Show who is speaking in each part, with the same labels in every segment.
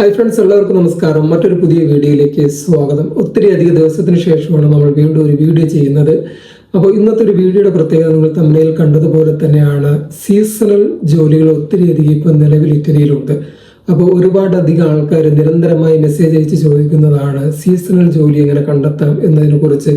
Speaker 1: Hi friends എല്ലാവർക്കും നമസ്കാരം. മറ്റൊരു പുതിയ വീഡിയോയിലേക്ക് സ്വാഗതം. ഒത്തിരി അധിക ദിവസത്തിന് ശേഷമാണ് നമ്മൾ വീണ്ടും ഒരു വീഡിയോ ചെയ്യുന്നത്. അപ്പോൾ ഇന്നത്തെ ഒരു വീഡിയോയുടെ പ്രത്യേകത നിങ്ങൾ തമ്മിൽ കണ്ടതുപോലെ തന്നെയാണ് സീസണൽ ജോലികൾ ഒത്തിരി അധികം ഇപ്പോൾ നിലവിൽ ഇറ്റലിയിലുണ്ട്. അപ്പോൾ ഒരുപാട് അധികം ആൾക്കാർ നിരന്തരമായി മെസ്സേജ് അയച്ച് ചോദിക്കുന്നതാണ് സീസണൽ ജോലി എങ്ങനെ കണ്ടെത്താം എന്നതിനെക്കുറിച്ച്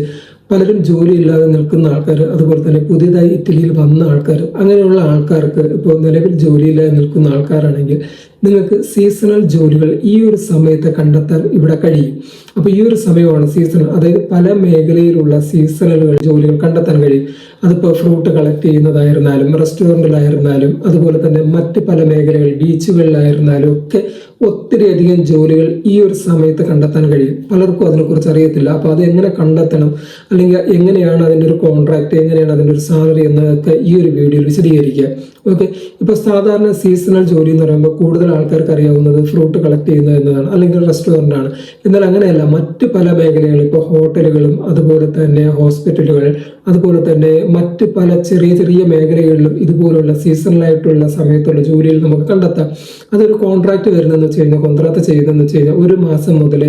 Speaker 1: പലരും ജോലി ഇല്ലാതെ നിൽക്കുന്ന ആൾക്കാർ അതുപോലെ തന്നെ പുതിയതായി ഇറ്റലിയിൽ വന്ന ആൾക്കാർ അങ്ങനെയുള്ള ആൾക്കാർക്ക് ഇപ്പോൾ നിലവിൽ ജോലിയില്ലാതെ നിൽക്കുന്ന ആൾക്കാരാണെങ്കിൽ നിങ്ങൾക്ക് സീസണൽ ജോലികൾ ഈ ഒരു സമയത്ത് കണ്ടെത്താൻ ഇവിടെ കഴിയും. അപ്പോൾ ഈ ഒരു സമയമാണ് സീസണൽ അതായത് പല മേഖലയിലുള്ള സീസണലുകൾ ജോലികൾ കണ്ടെത്താൻ കഴിയും. അതിപ്പോൾ ഫ്രൂട്ട് കളക്ട് ചെയ്യുന്നതായിരുന്നാലും റെസ്റ്റോറന്റിലായിരുന്നാലും അതുപോലെ തന്നെ മറ്റ് പല മേഖലകൾ ബീച്ചുകളിലായിരുന്നാലും ഒക്കെ ഒത്തിരി അധികം ജോലികൾ ഈ ഒരു സമയത്ത് കണ്ടെത്താൻ കഴിയും. പലർക്കും അതിനെക്കുറിച്ച് അറിയത്തില്ല. അപ്പോൾ അത് എങ്ങനെ കണ്ടെത്തണം? അല്ലെങ്കിൽ എങ്ങനെയാണ് അതിന്റെ ഒരു കോൺട്രാക്ട് എങ്ങനെയാണ് അതിന്റെ ഒരു സാലറി എന്നതൊക്കെ ഈ ഒരു വീഡിയോയിൽ വിശദീകരിക്കുക. ഓക്കെ ഇപ്പോൾ സാധാരണ സീസണൽ ജോലി എന്ന് പറയുമ്പോൾ കൂടുതൽ ആൾക്കാർക്ക് അറിയാവുന്നത് ഫ്രൂട്ട് കളക്ട് ചെയ്യുന്നത് എന്നതാണ് അല്ലെങ്കിൽ റെസ്റ്റോറന്റ് ആണ്. എന്നാൽ അങ്ങനെയല്ല മറ്റ് പല മേഖലകളും ഇപ്പോൾ ഹോട്ടലുകളും അതുപോലെ തന്നെ ഹോസ്പിറ്റലുകൾ അതുപോലെ തന്നെ മറ്റ് പല ചെറിയ ചെറിയ മേഖലകളിലും ഇതുപോലുള്ള സീസണലായിട്ടുള്ള സമയത്തുള്ള ജോലിയിൽ നമുക്ക് കണ്ടെത്താം. അതൊരു കോൺട്രാക്ട് വരുന്നതെന്ന് വെച്ച് കഴിഞ്ഞാൽ കോൺട്രാക്ട് ചെയ്യുന്നതെന്ന് വെച്ച് കഴിഞ്ഞാൽ ഒരു മാസം മുതൽ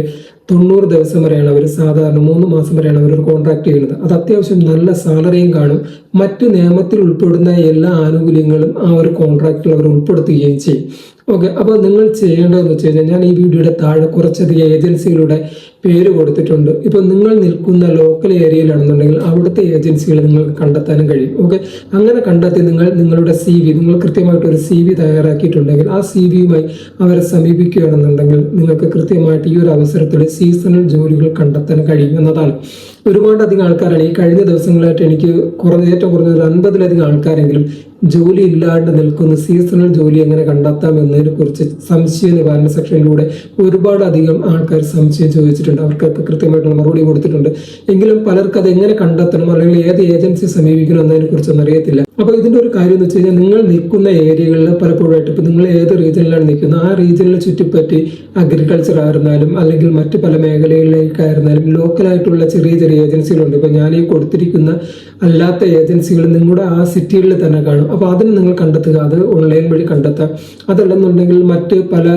Speaker 1: തൊണ്ണൂറ് ദിവസം വരെയാണ് അവർ സാധാരണ മൂന്ന് മാസം വരെയാണ് അവർ ഒരു കോൺട്രാക്ട് ചെയ്യുന്നത്. അത് അത്യാവശ്യം നല്ല സാലറിയും കാണും. മറ്റ് നിയമത്തിൽ ഉൾപ്പെടുന്ന എല്ലാ ആനുകൂല്യങ്ങളും ആ ഒരു കോൺട്രാക്റ്റിൽ അവർ ഉൾപ്പെടുത്തുകയും ചെയ്യും. ഓക്കെ അപ്പോൾ നിങ്ങൾ ചെയ്യേണ്ടതെന്ന് വെച്ച് കഴിഞ്ഞാൽ ഞാൻ ഈ വീഡിയോയുടെ താഴെ കുറച്ചധികം ഏജൻസികളുടെ പേര് കൊടുത്തിട്ടുണ്ട്. ഇപ്പോൾ നിങ്ങൾ നിൽക്കുന്ന ലോക്കൽ ഏരിയയിലാണെന്നുണ്ടെങ്കിൽ അവിടുത്തെ ഏജൻസികൾ നിങ്ങൾക്ക് കണ്ടെത്താനും കഴിയും. ഓക്കെ അങ്ങനെ കണ്ടെത്തി നിങ്ങൾ നിങ്ങളുടെ സി വി നിങ്ങൾ കൃത്യമായിട്ട് ഒരു സി വി തയ്യാറാക്കിയിട്ടുണ്ടെങ്കിൽ ആ സി വിയുമായി അവരെ സമീപിക്കുകയാണെന്നുണ്ടെങ്കിൽ നിങ്ങൾക്ക് കൃത്യമായിട്ട് ഈ ഒരു അവസരത്തിൽ സീസണൽ ജോലികൾ കണ്ടെത്താൻ കഴിയും എന്നതാണ്. ഒരുപാട് അധികം ആൾക്കാരാണ് ഈ കഴിഞ്ഞ ദിവസങ്ങളായിട്ട് എനിക്ക് കുറഞ്ഞ ഏറ്റവും കുറഞ്ഞ ഒരു അൻപതിലധികം ആൾക്കാരെങ്കിലും ജോലി ഇല്ലാണ്ട് നിൽക്കുന്ന സീസണൽ ജോലി എങ്ങനെ കണ്ടെത്താം എന്നതിനെ കുറിച്ച് സംശയ നിവാരണ സെക്ഷനിലൂടെ ഒരുപാട് അധികം ആൾക്കാർ സംശയം ചോദിച്ചിട്ടുണ്ട്. അവർക്കൊക്കെ കൃത്യമായിട്ടുള്ള മറുപടി കൊടുത്തിട്ടുണ്ട്. എങ്കിലും പലർക്ക് അത് എങ്ങനെ കണ്ടെത്തണം അല്ലെങ്കിൽ ഏത് ഏജൻസി സമീപിക്കണം എന്നതിനെ കുറിച്ചൊന്നും അറിയത്തില്ല. അപ്പോൾ ഇതിന്റെ ഒരു കാര്യം എന്ന് വെച്ച് കഴിഞ്ഞാൽ നിങ്ങൾ നിൽക്കുന്ന ഏരിയകളിൽ പലപ്പോഴായിട്ട് ഇപ്പോൾ നിങ്ങൾ ഏത് റീജിയനിലാണ് നിൽക്കുന്നത് ആ റീജിയനിൽ ചുറ്റിപ്പറ്റി അഗ്രികൾച്ചർ ആയിരുന്നാലും അല്ലെങ്കിൽ മറ്റ് പല മേഖലകളിലേക്കായിരുന്നാലും ലോക്കലായിട്ടുള്ള ചെറിയ ചെറിയ ഏജൻസികളുണ്ട് ഇപ്പോൾ ഞാൻ ഈ കൊടുത്തിരിക്കുന്ന അല്ലാത്ത ഏജൻസികൾ നിങ്ങളുടെ ആ സിറ്റികളിൽ തന്നെ കാണും. അപ്പോൾ അതിന് നിങ്ങൾ കണ്ടെത്തുക അത് ഓൺലൈൻ വഴി കണ്ടെത്താം. അതല്ലെന്നുണ്ടെങ്കിൽ മറ്റ് പല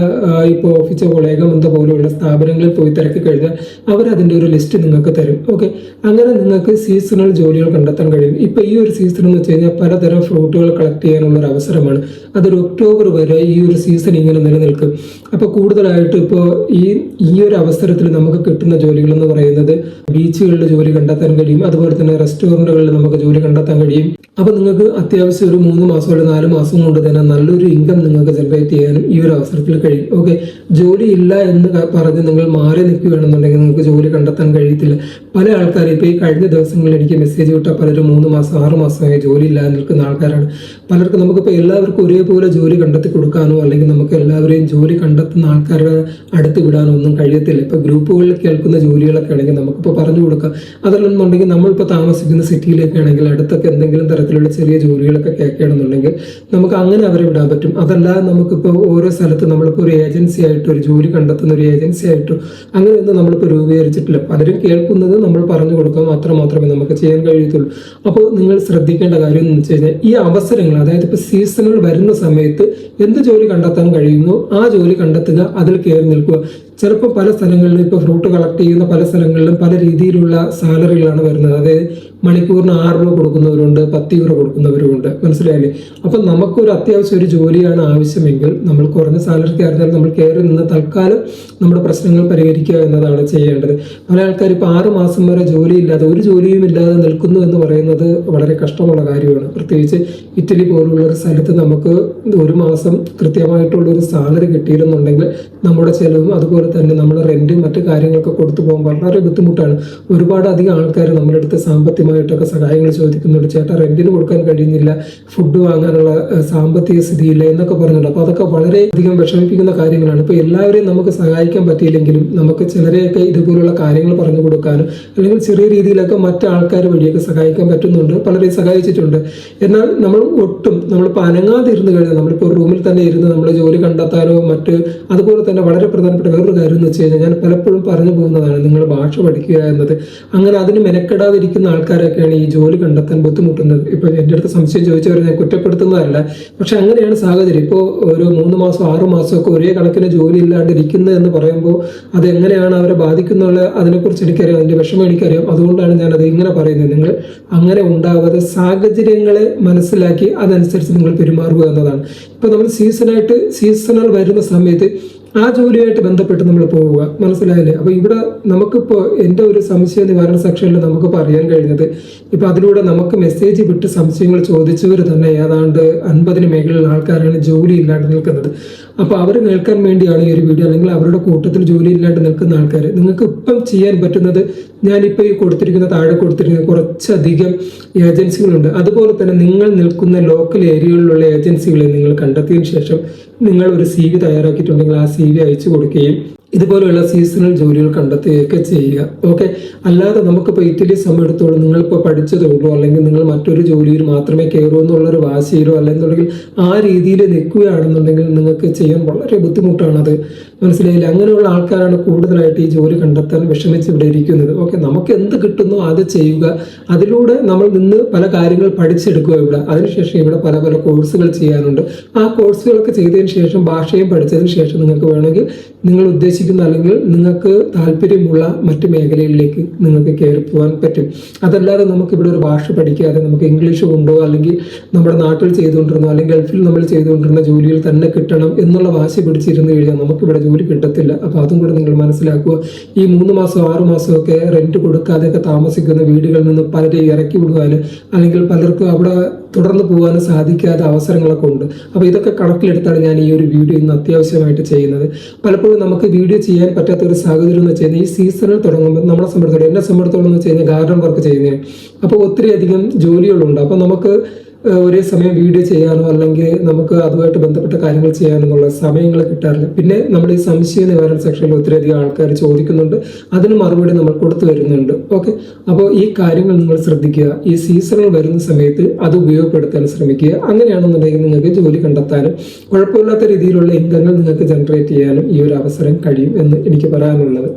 Speaker 1: ഇപ്പോൾ ഓഫീസോ കൊളേഗം എന്തോ പോലെയുള്ള സ്ഥാപനങ്ങളിൽ പോയി തിരക്കി കഴിഞ്ഞാൽ അവരതിന്റെ ഒരു ലിസ്റ്റ് നിങ്ങൾക്ക് തരും. ഓക്കെ അങ്ങനെ നിങ്ങൾക്ക് സീസണൽ ജോലികൾ കണ്ടെത്താൻ കഴിയും. ഇപ്പോൾ ഈ ഒരു സീസൺ എന്ന് വെച്ച് കഴിഞ്ഞാൽ പലതരം ഫ്രൂട്ടുകൾ കളക്ട് ചെയ്യാനുള്ള ഒരു അവസരമാണ്. അതൊരു ഒക്ടോബർ വരെ ഈ ഒരു സീസൺ ഇങ്ങനെ നിലനിൽക്കും. അപ്പോൾ കൂടുതലായിട്ട് ഇപ്പോൾ ഈ ഈ ഒരു അവസരത്തിൽ നമുക്ക് കിട്ടുന്ന ജോലികൾ എന്ന് പറയുന്നത് ബീച്ചുകളിൽ ജോലി കണ്ടെത്താൻ കഴിയും. അതുപോലെ തന്നെ റെസ്റ്റോറന്റുകളിൽ നമുക്ക് ജോലി കണ്ടെത്താൻ കഴിയും. അപ്പോൾ നിങ്ങൾക്ക് അത്യാവശ്യം ഒരു മൂന്ന് മാസം അല്ലെങ്കിൽ നാല് മാസം കൊണ്ട് തന്നെ നല്ലൊരു ഇൻകം നിങ്ങൾക്ക് ജനറേറ്റ് ചെയ്യാനും ഈ ഒരു അവസരത്തിൽ കഴിയും. ഓക്കെ ജോലി ഇല്ല എന്ന് പറഞ്ഞ് നിങ്ങൾ മാറി നിൽക്കുകയാണെന്നുണ്ടെങ്കിൽ നിങ്ങൾക്ക് ജോലി കണ്ടെത്താൻ കഴിയത്തില്ല. പല ആൾക്കാരും ഇപ്പോൾ ഈ കഴിഞ്ഞ ദിവസങ്ങളിൽ എനിക്ക് മെസ്സേജ് വിട്ട പലരും മൂന്ന് മാസം ആറ് മാസമായി ജോലി ഇല്ലാതെ നിൽക്കുന്ന ആൾക്കാരാണ്. പലർക്കും നമുക്കിപ്പോൾ എല്ലാവർക്കും ഒരേപോലെ ജോലി കണ്ടെത്തി കൊടുക്കാനോ അല്ലെങ്കിൽ നമുക്ക് എല്ലാവരെയും ജോലി കണ്ടെത്തുന്ന ആൾക്കാരുടെ അടുത്ത് വിടാനോ ഒന്നും കഴിയത്തില്ല. ഇപ്പോൾ ഗ്രൂപ്പുകളിൽ കേൾക്കുന്ന ജോലികളൊക്കെ ആണെങ്കിൽ നമുക്കിപ്പോൾ പറഞ്ഞു കൊടുക്കാം. അതല്ലെന്നുണ്ടെങ്കിൽ നമ്മളിപ്പോൾ താമസിക്കുന്ന സിറ്റിയിലൊക്കെ ആണെങ്കിൽ അടുത്തൊക്കെ എന്തെങ്കിലും തരത്തിലുള്ള ചെറിയ ജോലികളൊക്കെ കേൾക്കണമെന്നുണ്ടെങ്കിൽ നമുക്ക് അങ്ങനെ അവരെ വിടാൻ പറ്റും. അതല്ലാതെ നമുക്കിപ്പോൾ ഓരോ സ്ഥലത്ത് നമ്മളിപ്പോൾ ഒരു ഏജൻസി ആയിട്ടോ ഒരു ജോലി കണ്ടെത്തുന്ന ഒരു ഏജൻസി ആയിട്ടോ അങ്ങനെയൊന്നും നമ്മളിപ്പോൾ രൂപീകരിച്ചിട്ടില്ല. പലരും കേൾക്കുന്നത് നമ്മൾ പറഞ്ഞു കൊടുക്കുക മാത്രം മാത്രമേ നമുക്ക് ചെയ്യാൻ കഴിയത്തുള്ളൂ. അപ്പോൾ നിങ്ങൾ ശ്രദ്ധിക്കേണ്ട കാര്യം എന്ന് വെച്ച് കഴിഞ്ഞാൽ ഈ അവസരങ്ങൾ അതായത് ഇപ്പോൾ സീസണുകൾ വരുന്ന സമയത്ത് എന്ത് ജോലി കണ്ടെത്താൻ കഴിയുമോ ആ ജോലി കണ്ടെത്തുക അതിൽ കയറി നിൽക്കുക. ചിലപ്പോൾ പല സ്ഥലങ്ങളിലും ഇപ്പോൾ ഫ്രൂട്ട് കളക്ട് ചെയ്യുന്ന പല സ്ഥലങ്ങളിലും പല രീതിയിലുള്ള സാലറികളാണ് വരുന്നത്. അതായത് മണിക്കൂറിന് ആറ് രൂപ കൊടുക്കുന്നവരുണ്ട് പത്ത് യൂറോ കൊടുക്കുന്നവരുമുണ്ട്. മനസ്സിലായില്ലേ? അപ്പം നമുക്കൊരു അത്യാവശ്യം ഒരു ജോലിയാണ് ആവശ്യമെങ്കിൽ നമ്മൾ കുറഞ്ഞ സാലറിക്ക് അറിഞ്ഞാൽ നമ്മൾ കയറി നിന്ന് തൽക്കാലം നമ്മുടെ പ്രശ്നങ്ങൾ പരിഹരിക്കുക എന്നതാണ് ചെയ്യേണ്ടത്. പല ആൾക്കാർ ഇപ്പോൾ ആറ് മാസം വരെ ജോലിയില്ലാതെ ഒരു ജോലിയും ഇല്ലാതെ നിൽക്കുന്നു എന്ന് പറയുന്നത് വളരെ കഷ്ടമുള്ള കാര്യമാണ്. പ്രത്യേകിച്ച് ഇറ്റലി പോലുള്ള ഒരു സ്ഥലത്ത് നമുക്ക് ഒരു മാസം കൃത്യമായിട്ടുള്ള ഒരു സാലറി കിട്ടിയിരുന്നുണ്ടെങ്കിൽ നമ്മുടെ ചിലവും അതുപോലെ തന്നെ നമ്മുടെ റെന്റും മറ്റു കാര്യങ്ങളൊക്കെ കൊടുത്തു പോകാൻ വളരെ ബുദ്ധിമുട്ടാണ്. ഒരുപാട് അധികം ആൾക്കാർ നമ്മുടെ അടുത്ത് സാമ്പത്തികമായിട്ടൊക്കെ സഹായങ്ങൾ ചോദിക്കുന്നുണ്ട്. ചേട്ടാ റെന്റിന് കൊടുക്കാൻ കഴിയുന്നില്ല ഫുഡ് വാങ്ങാനുള്ള സാമ്പത്തിക സ്ഥിതിയില്ല എന്നൊക്കെ പറഞ്ഞിട്ടുണ്ട്. അപ്പൊ അതൊക്കെ വളരെ അധികം വിഷമിപ്പിക്കുന്ന കാര്യങ്ങളാണ്. ഇപ്പോൾ എല്ലാവരെയും നമുക്ക് സഹായിക്കാൻ പറ്റിയില്ലെങ്കിലും നമുക്ക് ചിലരെയൊക്കെ ഇതുപോലുള്ള കാര്യങ്ങൾ പറഞ്ഞു കൊടുക്കാനും അല്ലെങ്കിൽ ചെറിയ രീതിയിലൊക്കെ മറ്റു ആൾക്കാർ വഴിയൊക്കെ സഹായിക്കാൻ പറ്റുന്നുണ്ട്. പലരെയും സഹായിച്ചിട്ടുണ്ട്. എന്നാൽ നമ്മൾ ഒട്ടും നമ്മളിപ്പോൾ അനങ്ങാതിരുന്ന് കഴിഞ്ഞാൽ നമ്മളിപ്പോൾ റൂമിൽ തന്നെ ഇരുന്ന് നമ്മൾ ജോലി കണ്ടെത്താനോ മറ്റ് അതുപോലെ തന്നെ വളരെ പ്രധാനപ്പെട്ട വേറൊരു കാര്യം എന്ന് വെച്ച് കഴിഞ്ഞാൽ ഞാൻ പലപ്പോഴും പറഞ്ഞു പോകുന്നതാണ് നിങ്ങൾ ഭാഷ പഠിക്കുക എന്നത്. അങ്ങനെ അതിന് മെനക്കെടാതിരിക്കുന്ന ആൾക്കാരൊക്കെയാണ് ഈ ജോലി കണ്ടെത്താൻ ബുദ്ധിമുട്ടുന്നത്. ഇപ്പോൾ എന്റെ അടുത്ത് സംശയം ചോദിച്ചവരെ ഞാൻ കുറ്റപ്പെടുത്തുന്നതല്ല. പക്ഷെ അങ്ങനെയാണ് സാഹചര്യം. ഇപ്പോൾ ഒരു മൂന്ന് മാസം ആറ് മാസമൊക്കെ ഒരേ കണക്കിന് ജോലി ഇല്ലാണ്ടിരിക്കുന്നത് എന്ന് പറയുമ്പോൾ അത് എങ്ങനെയാണ് അവരെ ബാധിക്കുന്നുള്ള അതിനെക്കുറിച്ച് എനിക്കറിയാം. അതിന്റെ വിഷമം എനിക്കറിയാം. അതുകൊണ്ടാണ് ഞാൻ അത് ഇങ്ങനെ പറയുന്നത്. നിങ്ങൾ അങ്ങനെ ഉണ്ടാവാതെ സാഹചര്യങ്ങളെ മനസ്സിലാക്കി അതനുസരിച്ച് നിങ്ങൾ പെരുമാറുക എന്നതാണ്. ഇപ്പോൾ നമ്മൾ സീസണായിട്ട് സീസണൽ വരുന്ന സമയത്ത് ആ ജോലിയായിട്ട് ബന്ധപ്പെട്ട് നമ്മൾ പോവുക. മനസ്സിലായില്ലേ? അപ്പോൾ ഇവിടെ നമുക്കിപ്പോൾ എന്റെ ഒരു സംശയ നിവാരണ സെക്ഷനിൽ നമുക്കിപ്പോൾ അറിയാൻ കഴിഞ്ഞത് ഇപ്പോൾ അതിലൂടെ നമുക്ക് മെസ്സേജ് വിട്ട് സംശയങ്ങൾ ചോദിച്ചവർ തന്നെ ഏതാണ്ട് അൻപതിന് മേഖലയിലുള്ള ആൾക്കാരാണ് ജോലി ഇല്ലാണ്ട് നിൽക്കുന്നത്. അപ്പോൾ അവർ കേൾക്കാൻ വേണ്ടിയാണ് ഈ ഒരു വീഡിയോ അല്ലെങ്കിൽ അവരുടെ കൂട്ടത്തിൽ ജോലി ഇല്ലാണ്ട് നിൽക്കുന്ന ആൾക്കാർ നിങ്ങൾക്ക് ഇപ്പം ചെയ്യാൻ പറ്റുന്നത് ഞാനിപ്പോൾ ഈ കൊടുത്തിരിക്കുന്ന താഴെ കൊടുത്തിരിക്കുന്ന കുറച്ചധികം ഏജൻസികളുണ്ട്. അതുപോലെ തന്നെ നിങ്ങൾ നിൽക്കുന്ന ലോക്കൽ ഏരിയകളിലുള്ള ഏജൻസികളെ നിങ്ങൾ കണ്ടെത്തിയതിനു ശേഷം നിങ്ങൾ ഒരു സി വി തയ്യാറാക്കിയിട്ടുണ്ടെങ്കിൽ ആ സി വി അയച്ചു കൊടുക്കുകയും ഇതുപോലെയുള്ള സീസണൽ ജോലികൾ കണ്ടെത്തുകയൊക്കെ ചെയ്യുക. ഓക്കെ അല്ലാതെ നമുക്കിപ്പോൾ ഇത്തിരി സമയം എടുത്തോളൂ നിങ്ങളിപ്പോൾ പഠിച്ചതുള്ളൂ അല്ലെങ്കിൽ നിങ്ങൾ മറ്റൊരു ജോലിയിൽ മാത്രമേ കയറൂ എന്നുള്ളൊരു വാശിയിലോ അല്ലെന്നുണ്ടെങ്കിൽ ആ രീതിയിൽ നിൽക്കുകയാണെന്നുണ്ടെങ്കിൽ നിങ്ങൾക്ക് ചെയ്യാൻ വളരെ ബുദ്ധിമുട്ടാണത്. മനസ്സിലായില്ല. അങ്ങനെയുള്ള ആൾക്കാരാണ് കൂടുതലായിട്ട് ഈ ജോലി കണ്ടെത്താൻ വിഷമിച്ച് ഇവിടെ ഇരിക്കുന്നത്. ഓക്കെ നമുക്ക് എന്ത് കിട്ടുന്നോ അത് ചെയ്യുക. അതിലൂടെ നമ്മൾ നിന്ന് പല കാര്യങ്ങൾ പഠിച്ചെടുക്കുക ഇവിടെ. അതിനുശേഷം ഇവിടെ പല പല കോഴ്സുകൾ ചെയ്യാനുണ്ട്. ആ കോഴ്സുകളൊക്കെ ചെയ്തതിന് ശേഷം ഭാഷയും പഠിച്ചതിന് ശേഷം നിങ്ങൾക്ക് വേണമെങ്കിൽ നിങ്ങൾ ഉദ്ദേശിക്കുന്ന അല്ലെങ്കിൽ നിങ്ങൾക്ക് താല്പര്യമുള്ള മറ്റു മേഖലകളിലേക്ക് നിങ്ങൾക്ക് കയറി പോകാൻ പറ്റും. അതല്ലാതെ നമുക്ക് ഇവിടെ ഒരു ഭാഷ പഠിക്കാതെ നമുക്ക് ഇംഗ്ലീഷ് കൊണ്ടോ അല്ലെങ്കിൽ നമ്മുടെ നാട്ടിൽ ചെയ്തുകൊണ്ടിരുന്നോ അല്ലെങ്കിൽ ഗൾഫിൽ നമ്മൾ ചെയ്തുകൊണ്ടിരുന്ന ജോലിയിൽ തന്നെ കിട്ടണം എന്നുള്ള വാശി പിടിച്ചിരുന്നു കഴിഞ്ഞാൽ നമുക്കിവിടെ ജോലി കിട്ടത്തില്ല. അപ്പോൾ അതും കൂടെ നിങ്ങൾ മനസ്സിലാക്കുക. ഈ മൂന്ന് മാസം ആറ് മാസമൊക്കെ റെന്റ് കൊടുക്കാതെയൊക്കെ താമസിക്കുന്ന വീടുകളിൽ നിന്ന് പലരെ ഇറക്കി വിടുവാനും അല്ലെങ്കിൽ പലർക്കും അവിടെ തുടർന്ന് പോകാനും സാധിക്കാത്ത അവസരങ്ങളൊക്കെ ഉണ്ട്. അപ്പോൾ ഇതൊക്കെ കണക്കിലെടുത്താണ് ഞാൻ ഈ ഒരു വീഡിയോ ഇന്ന് അത്യാവശ്യമായിട്ട് ചെയ്യുന്നത്. പലപ്പോഴും നമുക്ക് വീഡിയോ ചെയ്യാൻ പറ്റാത്ത ഒരു സാഹചര്യം എന്ന് വെച്ച് ഈ സീസണിൽ തുടങ്ങുമ്പോൾ നമ്മളെ സംബന്ധിച്ചിടത്തോളം എന്നെ സംബന്ധിച്ചിടത്തോളം എന്ന് വെച്ച് കഴിഞ്ഞാൽ ഗാർഡൻ വർക്ക് ചെയ്യുന്നതിന് അപ്പോൾ ഒത്തിരി അധികം ജോലികളുണ്ട്. അപ്പോൾ നമുക്ക് ഒരേ സമയം വീഡിയോ ചെയ്യാനോ അല്ലെങ്കിൽ നമുക്ക് അതുമായിട്ട് ബന്ധപ്പെട്ട കാര്യങ്ങൾ ചെയ്യാനെന്നുള്ള സമയങ്ങൾ കിട്ടാറില്ല. പിന്നെ നമ്മൾ ഈ സംശയ നിവാരണ സെക്ഷനിൽ ഒത്തിരിയധികം ആൾക്കാർ ചോദിക്കുന്നുണ്ട്. അതിന് മറുപടി നമ്മൾ കൊടുത്തു വരുന്നുണ്ട്. ഓക്കെ? അപ്പോൾ ഈ കാര്യങ്ങൾ നിങ്ങൾ ശ്രദ്ധിക്കുക. ഈ സീസണിൽ വരുന്ന സമയത്ത് അത് ഉപയോഗപ്പെടുത്താൻ ശ്രമിക്കുക. അങ്ങനെയാണെന്നുണ്ടെങ്കിൽ നിങ്ങൾക്ക് ജോലി കണ്ടെത്താനും കുഴപ്പമില്ലാത്ത രീതിയിലുള്ള ഇൻകങ്ങൾ നിങ്ങൾക്ക് ജനറേറ്റ് ചെയ്യാനും ഈ ഒരു അവസരം കഴിയും എന്ന് എനിക്ക് പറയാനുള്ളത്.